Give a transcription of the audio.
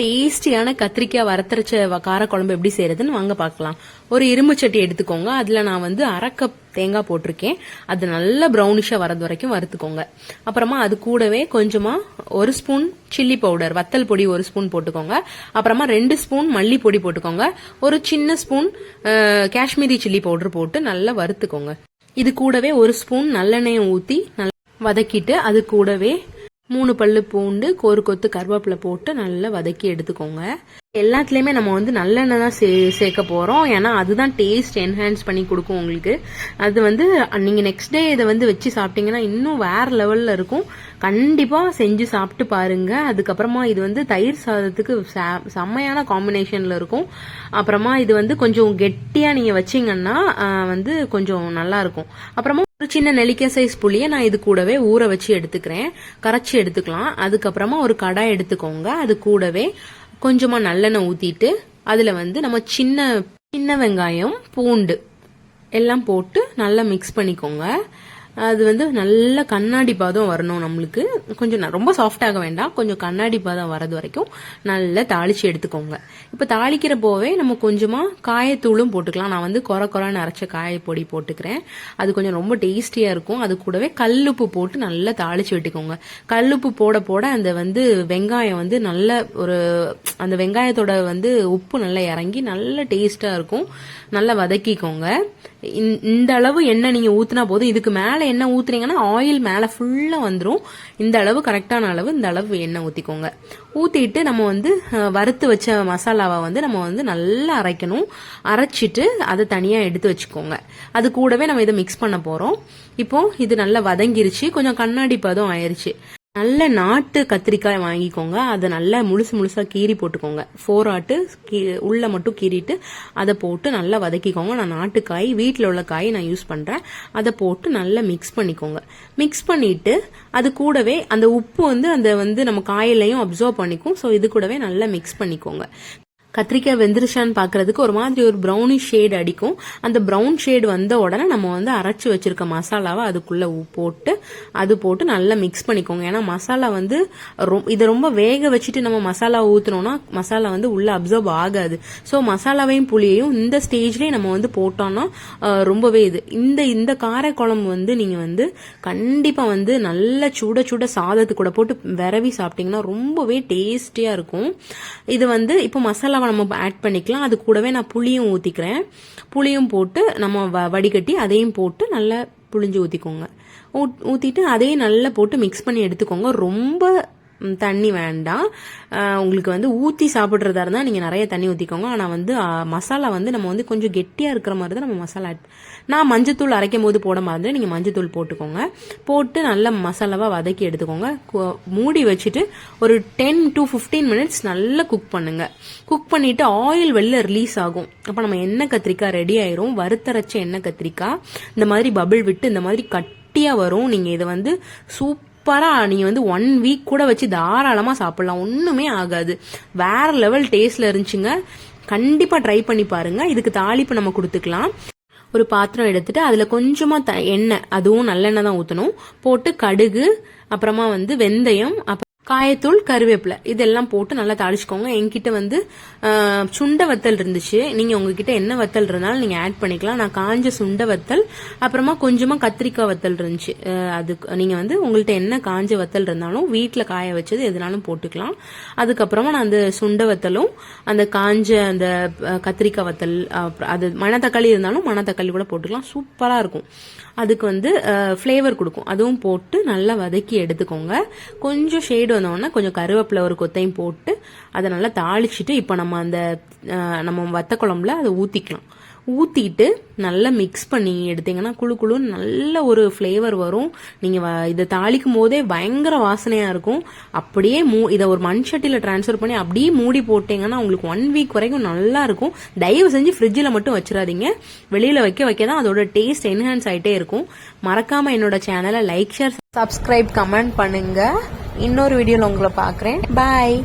டேஸ்டியான கத்திரிக்காய் வறுத்தரைச்ச காரக்குழம்பு எப்படி செய்யறதுன்னு வாங்க பார்க்கலாம் ஒரு இரும்பு சட்டி எடுத்துக்கோங்க. அதுல நான் வந்து அரை கப் தேங்காய் போட்டிருக்கேன். அது நல்லா ப்ரௌனிஷா வரது வரைக்கும் வறுத்துக்கோங்க. அப்புறமா அது கூடவே கொஞ்சமா ஒரு ஸ்பூன் சில்லி பவுடர் வத்தல் பொடி ஒரு ஸ்பூன் போட்டுக்கோங்க. அப்புறமா ரெண்டு ஸ்பூன் மல்லி பொடி போட்டுக்கோங்க. ஒரு சின்ன ஸ்பூன் காஷ்மீரி சில்லி பவுடர் போட்டு நல்லா வறுத்துக்கோங்க. இது கூடவே ஒரு ஸ்பூன் நல்லெண்ணெயை ஊத்தி நல்லா வதக்கிட்டு அது கூடவே மூணு பல்லு பூண்டு ஒரு கொத்து கருவேப்பிலை போட்டு நல்லா வதக்கி எடுத்துக்கோங்க. எல்லாத்துலேயுமே நம்ம வந்து நல்லெண்ணெய் தான் சே சேர்க்க போகிறோம் ஏன்னா அதுதான் டேஸ்ட் என்ஹான்ஸ் பண்ணி கொடுக்கும் உங்களுக்கு. அது வந்து நீங்கள் நெக்ஸ்ட் டே இதை வந்து வச்சு சாப்பிட்டீங்கன்னா இன்னும் வேறு லெவலில் இருக்கும். கண்டிப்பாக செஞ்சு சாப்பிட்டு பாருங்கள் அதுக்கப்புறமா இது வந்து தயிர் சாதத்துக்கு செம்மையான காம்பினேஷனில் இருக்கும். அப்புறமா இது வந்து கொஞ்சம் கெட்டியாக நீங்கள் வச்சீங்கன்னா வந்து கொஞ்சம் நல்லாயிருக்கும் அப்புறமா ஒரு சின்ன நெல்லிக்காய் சைஸ் புளியை நான் இது கூடவே ஊற வச்சு எடுத்துக்கிறேன். கரைச்சி எடுத்துக்கலாம். அதுக்கப்புறமா ஒரு கடாய் எடுத்துக்கோங்க. அது கூடவே கொஞ்சமா நல்லெண்ணெய் ஊத்திட்டு அதுல வந்து நம்ம சின்ன சின்ன வெங்காயம் பூண்டு எல்லாம் போட்டு நல்லா மிக்ஸ் பண்ணிக்கோங்க. அது வந்து நல்ல கண்ணாடி பாதம் வரணும் நம்மளுக்கு. கொஞ்சம் ரொம்ப சாஃப்டாக வேண்டாம். கொஞ்சம் கண்ணாடி பாதம் வரது வரைக்கும் நல்லா தாளிச்சு எடுத்துக்கோங்க. இப்போ தாளிக்கிற போவே நம்ம கொஞ்சமாக காயத்தூளும் போட்டுக்கலாம். நான் வந்து கொர கொரன்னு அரைச்ச காயப்பொடி போட்டுக்கிறேன். அது கொஞ்சம் ரொம்ப டேஸ்டியாக இருக்கும். அது கூடவே கல்லுப்பு போட்டு நல்லா தாளிச்சு விட்டுக்கோங்க கல்லுப்பு போட போட அந்த வந்து வெங்காயம் வந்து நல்ல ஒரு அந்த வெங்காயத்தோட வந்து உப்பு நல்லா இறங்கி நல்ல டேஸ்ட்டாக இருக்கும். நல்லா வதக்கிக்கோங்க. இந்த- இந்த அளவு எண்ணெய் நீங்கள் ஊற்றினா போதும். இதுக்கு மேலே எண்ணெய் ஊற்றுனீங்கன்னா ஆயில் மேலே ஃபுல்லாக வந்துடும் இந்த அளவு கரெக்டான அளவு இந்த அளவு எண்ணெய் ஊற்றிக்கோங்க ஊற்றிட்டு நம்ம வந்து வறுத்து வச்ச மசாலாவை வந்து நம்ம வந்து நல்லா அரைக்கணும். அரைச்சிட்டு அதை தனியாக எடுத்து வச்சுக்கோங்க. அது கூடவே நம்ம இதை மிக்ஸ் பண்ண போகிறோம் இப்போ இது நல்லா வதங்கிருச்சு. கொஞ்சம் கண்ணாடி பதம் ஆயிருச்சு. நல்ல நாட்டு கத்திரிக்காய் வாங்கிக்கோங்க. அதை நல்லா முழுசு முழுசாக கீறி போட்டுக்கோங்க. ஃபோர் ஆட்டு கீ- உள்ள மட்டும் கீறிட்டு அதை போட்டு நல்லா வதக்கிக்கோங்க. நான் நாட்டுக்காய் வீட்டில் உள்ள காய் நான் யூஸ் பண்ணுறேன் அதை போட்டு நல்லா மிக்ஸ் பண்ணிக்கோங்க. மிக்ஸ் பண்ணிட்டு அது கூடவே அந்த உப்பு வந்து அந்த வந்து நம்ம காயிலையும் அப்சர்வ் பண்ணிக்கும். ஸோ இது கூடவே நல்லா மிக்ஸ் பண்ணிக்கோங்க. கத்திரிக்காய் வெந்துருச்சான்னு பார்க்கறதுக்கு ஒரு மாதிரி ஒரு ப்ரௌனிஷ் ஷேட் அடிக்கும். அந்த ப்ரௌன் ஷேட் வந்த உடனே நம்ம வந்து அரைச்சி வச்சிருக்க மசாலாவை அதுக்குள்ள போட்டு அது போட்டு நல்லா மிக்ஸ் பண்ணிக்கோங்க. ஏன்னா மசாலா வந்து இதை ரொம்ப வேக வச்சுட்டு நம்ம மசாலா ஊத்துனோம்னா மசாலா வந்து உள்ள அப்சர்வ் ஆகாது. ஸோ மசாலாவையும் புளியையும் இந்த ஸ்டேஜ்லேயே நம்ம வந்து போட்டோம்னா ரொம்பவே இது. இந்த இந்த கார குழம்பு வந்து நீங்க வந்து கண்டிப்பா வந்து நல்ல சுட சுட சாதத்து கூட போட்டு விரவி சாப்பிட்டீங்கன்னா ரொம்பவே டேஸ்டியா இருக்கும். இது வந்து இப்போ மசாலா மசாலாவை நம்ம ஆட் பண்ணிக்கலாம். அது கூடவே நான் புளியும் ஊற்றிக்கிறேன் புளியும் போட்டு நம்ம வ- வடிகட்டி அதையும் போட்டு நல்லா புளிஞ்சு ஊற்றிக்கோங்க ஊ ஊற்றிட்டு அதையும் நல்லா போட்டு மிக்ஸ் பண்ணி எடுத்துக்கோங்க. ரொம்ப தண்ணி வேண்டாம். உங்களுக்கு வந்து ஊற்றி சாப்பிட்றதா இருந்தால் நீங்கள் நிறைய தண்ணி ஊற்றிக்கோங்க ஆனால் வந்து மசாலா வந்து நம்ம வந்து கொஞ்சம் கெட்டியாக இருக்கிற மாதிரி தான் நம்ம மசாலா நான் மஞ்சத்தூள் அரைக்கும் போது போட மாதிரி நீங்கள் மஞ்சத்தூள் போட்டுக்கோங்க. போட்டு நல்லா மசாலாவாக வதக்கி எடுத்துக்கோங்க. மூடி வச்சுட்டு ஒரு டென் டு ஃபிஃப்டீன் மினிட்ஸ் நல்லா குக் பண்ணுங்கள் குக் பண்ணிவிட்டு ஆயில் வெளில ரிலீஸ் ஆகும். அப்போ நம்ம எண்ணெய் கத்திரிக்காய் ரெடி ஆயிரும். வறுத்தரைச்ச எண்ணெய் கத்திரிக்காய் இந்த மாதிரி பபிள் விட்டு இந்த மாதிரி கட்டியாக வரும். நீங்கள் இதை வந்து சூப் சூப்பரா நீங்கள் வந்து ஒன் வீக் கூட வச்சு தாராளமா சாப்பிடலாம். ஒண்ணுமே ஆகாது. வேற லெவல் டேஸ்ட்ல இருந்துச்சுங்க. கண்டிப்பா ட்ரை பண்ணி பாருங்க. இதுக்கு தாளிப்பு நம்ம கொடுத்துக்கலாம். ஒரு பாத்திரம் எடுத்துட்டு அதுல கொஞ்சமா த எண்ணெய் அதுவும் நல்லெண்ணெய் தான் ஊத்தணும். போட்டு கடுகு அப்புறமா வந்து வெந்தயம் அப்புறம் காயத்தூள் கருவேப்பிலை. இதெல்லாம் போட்டு நல்லா தாளிச்சுக்கோங்க. என்கிட்ட வந்து சுண்ட வத்தல் இருந்துச்சு. நீங்க உங்ககிட்ட என்ன வத்தல் இருந்தாலும் நீங்க ஆட் பண்ணிக்கலாம். நான் காஞ்ச சுண்ட வத்தல் அப்புறமா கொஞ்சமா கத்திரிக்காய் வத்தல் இருந்துச்சு. அது நீங்க வந்து உங்கள்கிட்ட என்ன காஞ்ச வத்தல் இருந்தாலும் வீட்டில் காய வச்சது எதுனாலும் போட்டுக்கலாம். அதுக்கப்புறமா நான் அந்த சுண்ட வத்தலும் அந்த காஞ்ச அந்த கத்திரிக்காய் வத்தல் அது மணத்தக்காளி இருந்தாலும் மணத்தக்காளி கூட போட்டுக்கலாம். சூப்பராக இருக்கும். அதுக்கு வந்து ஃப்ளேவர் கொடுக்கும். அதுவும் போட்டு நல்லா வதக்கி எடுத்துக்கோங்க. கொஞ்சம் ஷேடு வந்தோடனே கொஞ்சம் கருவேப்பிலை ஒரு கொத்தையும் போட்டு அதை நல்லா தாளிச்சிட்டு இப்போ நம்ம அந்த நம்ம வத்த குழம்புல அதை ஊற்றிக்கலாம் ஊற்றிட்டு நல்லா மிக்ஸ் பண்ணி எடுத்தீங்கன்னா குழு குழுன்னு நல்ல ஒரு ஃப்ளேவர் வரும். நீங்கள் இதை தாளிக்கும் போதே பயங்கர வாசனையாக இருக்கும். அப்படியே மூ இதை ஒரு மண் சட்டியில் ட்ரான்ஸ்ஃபர் பண்ணி அப்படியே மூடி போட்டிங்கன்னா உங்களுக்கு ஒன் வீக் வரைக்கும் நல்லா இருக்கும். தயவு செஞ்சு ஃப்ரிட்ஜில் மட்டும் வச்சிடாதீங்க. வெளியில் வைக்க வைக்க தான் அதோட டேஸ்ட் என்ஹான்ஸ் ஆகிட்டே இருக்கும். மறக்காமல் என்னோட சேனலை லைக் ஷேர் சப்ஸ்கிரைப் கமெண்ட் பண்ணுங்கள் இன்னொரு வீடியோவில் உங்களை பார்க்குறேன் பாய்